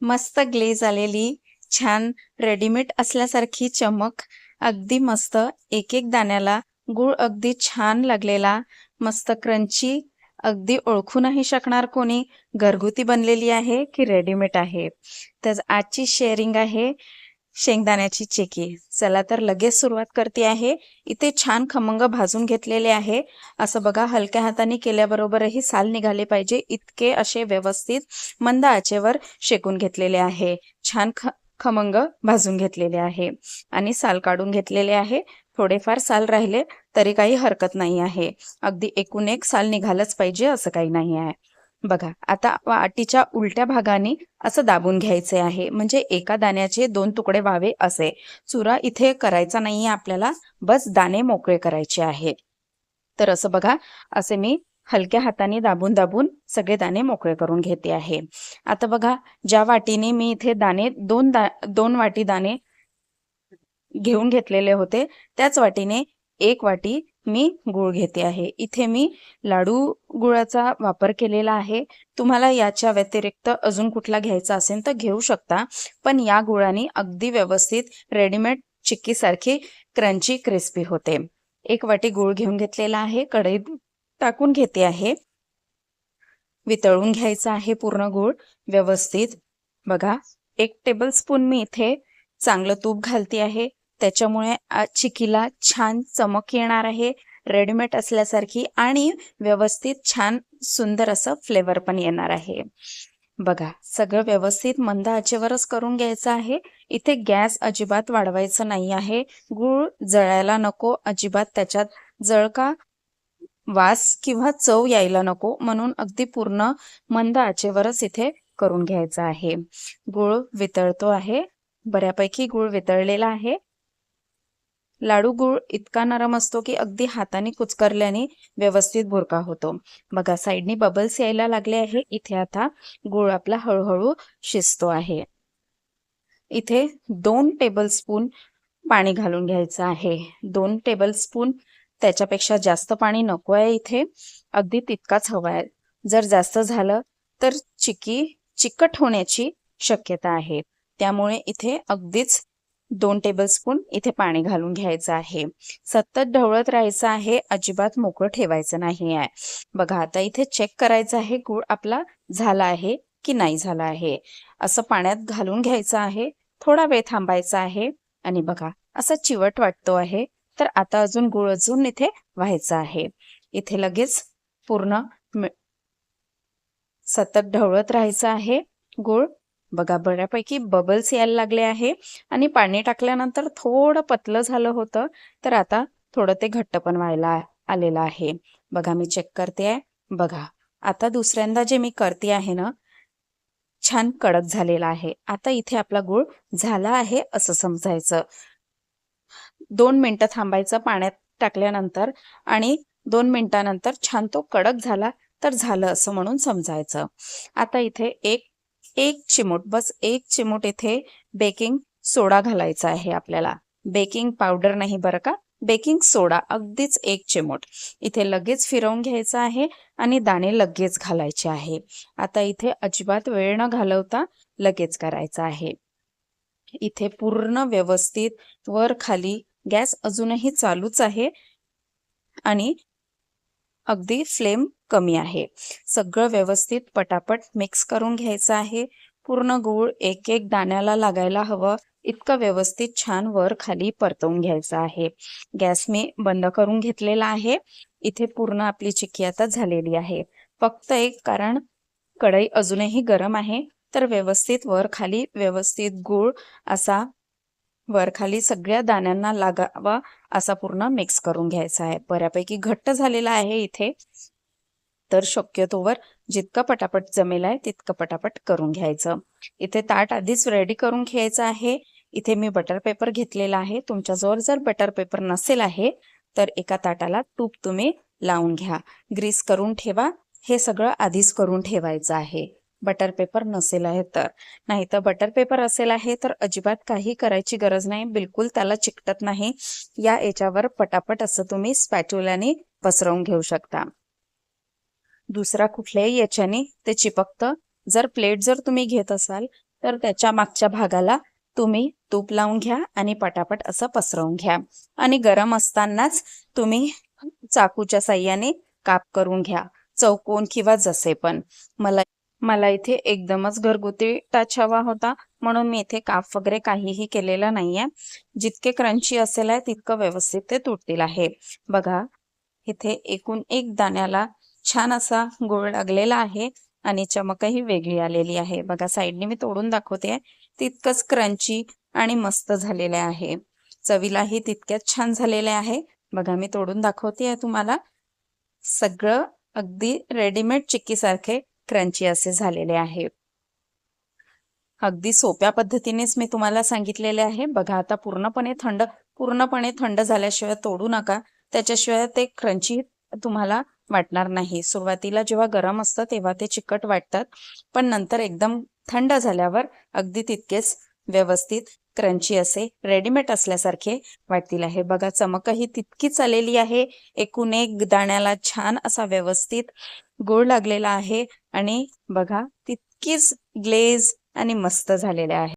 मस्त ग्लेज आलेली छान रेडीमेड असल्यासारखी चमक अगदी मस्त. एक एक दाण्याला गुळ अगदी छान लागलेला मस्त क्रंची अगदी ओळखू नाही शकणार कोणी. घरगुती बनलेली आहे की रेडीमेड आहे. तर आजची शेअरिंग आहे. शेंगदाण्याची चेकी. चला तर लगेच सुरुवात करते आहे. इथे छान खमंग भाजून घेतलेले आहे. असं बघा हलक्या हाताने केल्याबरोबरही साल निघाले पाहिजे. इतके असे व्यवस्थित मंद आचेवर शेकून घेतलेले आहे. छान ख खमंग भाजून घेतलेले आहे. आणि साल काढून घेतलेले आहे. थोडेफार साल राहिले तरी काही हरकत नाही आहे. अगदी एकूण एक साल निघालच पाहिजे असं काही नाही आहे. बघा आता वाटीच्या उलट्या भागाने असं दाबून घ्यायचे आहे. म्हणजे एका दाण्याचे दोन तुकडे व्हावे असे. चुरा इथे करायचा नाहीये आपल्याला. बस दाणे मोकळे करायचे आहे. तर असं बघा असे मी हलक्या हाताने दाबून दाबून सगळे दाणे मोकळे करून घेते आहे. आता बघा ज्या वाटीने मी इथे दाणे दोन दा दोन वाटी दाणे घेऊन घेतलेले होते त्याच वाटीने एक वाटी मी गुळ घेते आहे. इथे मी लाडू गुळाचा वापर केलेला आहे. तुम्हाला याच्या व्यतिरिक्त अजून कुठला घ्यायचा असेल तर घेऊ शकता. पण या गुळाने अगदी व्यवस्थित रेडीमेड चिक्कीसारखी क्रंची क्रिस्पी होते. एक वाटी गुळ घेऊन घेतलेला आहे. कढईत टाकून घेते आहे. वितळून घ्यायचा आहे पूर्ण गुळ. व्यवस्थित. बघा एक टेबल स्पून मी इथे चांगलं तूप घालते आहे. त्याच्यामुळे चिकीला छान चमक येणार आहे. रेडीमेड असल्यासारखी आणि व्यवस्थित छान सुंदर असं फ्लेवर पण येणार आहे. बघा सगळं व्यवस्थित मंद आचेवरच करून घ्यायचं आहे. इथे गॅस अजिबात वाढवायचं नाही आहे. गूळ जळायला नको अजिबात त्याच्यात जळका वास किंवा चव यायला नको म्हणून अगदी पूर्ण मंद आचेवरच इथे करून घ्यायचं आहे. गुळ वितळतो आहे. बऱ्यापैकी गुळ वितळलेला आहे. लाडू गुळ इतका नरम असतो की अगदी हाताने कुचकरल्याने व्यवस्थित भुरका होतो. बघा साईडने बबल्स यायला लागले आहे. इथे आता गुळ आपला हळूहळू शिजतो आहे. इथे दोन टेबलस्पून पाणी घालून घ्यायचं आहे. दोन टेबलस्पून त्याच्यापेक्षा जास्त पाणी नको आहे इथे. अगदी तितकाच हवा आहे. जर जास्त झालं तर चिकी चिकट होण्याची शक्यता आहे. त्यामुळे इथे अगदीच दोन टेबलस्पून इथे पाणी घालून घ्यायचं आहे. सतत ढवळत राहायचं आहे अजिबात मोकळं ठेवायचं नाही आहे. बघा आता इथे चेक करायचं आहे गूळ आपला झाला आहे की नाही झाला आहे. असं पाण्यात घालून घ्यायचं आहे थोडा वेळ थांबायचा आहे आणि बघा असा चिवट वाटतो आहे. तर आता अजून गुळ अजून इथे व्हायचा आहे. इथे लगेच पूर्ण सतत ढवळत राहायचं आहे गुळ बघा बऱ्यापैकी बबल्स यायला लागले आहे आणि पाणी टाकल्यानंतर थोडं पतलं झालं होतं. तर आता थोडं ते घट्ट पण व्हायला आलेलं आहे. बघा मी चेक करते आहे. बघा आता दुसऱ्यांदा जे मी करते आहे ना छान कडक झालेला आहे. आता इथे आपला गुळ झाला आहे असं समजायचं. दोन मिनटं थांबायचं पाण्यात टाकल्यानंतर आणि दोन मिनिटानंतर छान तो कडक झाला तर झालं असं म्हणून समजायचं. आता इथे एक एक चिमूट बस एक चिमूट इथे बेकिंग सोडा घालायचा आहे आपल्याला. बेकिंग पावडर नाही बरं का? बेकिंग सोडा अगदीच एक चिमूट. इथे लगेच फिरवून घ्यायचा आहे आणि दाणे लगेच घालायचे आहे. आता इथे अजिबात वेळ न घालवता लगेच करायचं आहे. इथे पूर्ण व्यवस्थित वर खाली गॅस अजूनही चालूच आहे आणि अगदी फ्लेम कमी आहे. सगळं व्यवस्थित पटापट मिक्स करून घ्यायचं आहे. पूर्ण गूळ एक एक दाण्याला लागायला हवं. इतकं व्यवस्थित छान वर खाली परतवून घ्यायचं आहे. गॅस मी बंद करून घेतलेला आहे. इथे पूर्ण आपली चिक्की आता झालेली आहे. फक्त एक कारण कढई अजूनही गरम आहे तर व्यवस्थित वर खाली व्यवस्थित गूळ असा वर खाली सगळ्या दाण्यांना लागावा असा पूर्ण मिक्स करून घ्यायचा आहे. बऱ्यापैकी घट्ट झालेला आहे इथे. तर शक्यतोवर जितकं पटापट जमेल आहे तितकं पटापट करून घ्यायचं. इथे ताट आधीच रेडी करून घ्यायचं आहे. इथे मी बटर पेपर घेतलेला आहे. तुमच्याजवळ जर बटर पेपर नसेल आहे तर एका ताटाला तूप तुम्ही लावून घ्या. ग्रीस करून ठेवा. हे सगळं आधीच करून ठेवायचं आहे. बटर पेपर नसेल आहे तर. नाही तर बटर पेपर असेल आहे तर अजिबात काही करायची गरज नाही. बिलकुल त्याला चिकटत नाही. या याच्यावर पटापट असं तुम्ही स्पॅच्युलाने पसरवून घेऊ शकता. दुसरा कुठल्याही याच्याने ते चिपकतं. जर प्लेट जर तुम्ही घेत असाल तर त्याच्या मागच्या भागाला तुम्ही तूप लावून घ्या आणि पटापट असं पसरवून घ्या. आणि गरम असतानाच तुम्ही चाकूच्या साह्याने काप करून घ्या चौकोन किंवा जसे पण. मला मला इथे एकदमच घरगुती टच हवा होता म्हणून मी इथे काप वगैरे काहीही केलेलं नाहीये. जितके क्रंची असेल आहे तितकं व्यवस्थित ते तुटतील आहे. बघा इथे एकूण एक दाण्याला छान असा गोळ लागलेला आहे आणि चमकही वेगळी आलेली आहे. बघा साईडने मी तोडून दाखवते. तितकंच क्रंची आणि मस्त झालेले आहे. चवीलाही तितक्याच छान झालेले आहे. बघा मी तोडून दाखवते तुम्हाला. सगळं अगदी रेडीमेड चिक्कीसारखे क्रंची असे झालेले आहे. अगदी सोप्या पद्धतीनेच मी तुम्हाला सांगितलेले आहे. बघा आता पूर्णपणे थंड पूर्णपणे थंड झाल्याशिवाय तोडू नका. त्याच्याशिवाय ते क्रंची तुम्हाला वाटणार नाही. सुरुवातीला जेव्हा गरम असतं तेव्हा ते चिकट वाटतात. पण नंतर एकदम थंड झाल्यावर अगदी तितकेच व्यवस्थित क्रंची असे रेडीमेड असल्यासारखे वाटतील आहे. बघा चमकही तितकीच आलेली आहे. एकूण एक दाण्याला छान असा व्यवस्थित गोड लागलेला आहे. आणि बघा तितकीच ग्लेज आणि मस्त झालेले आहे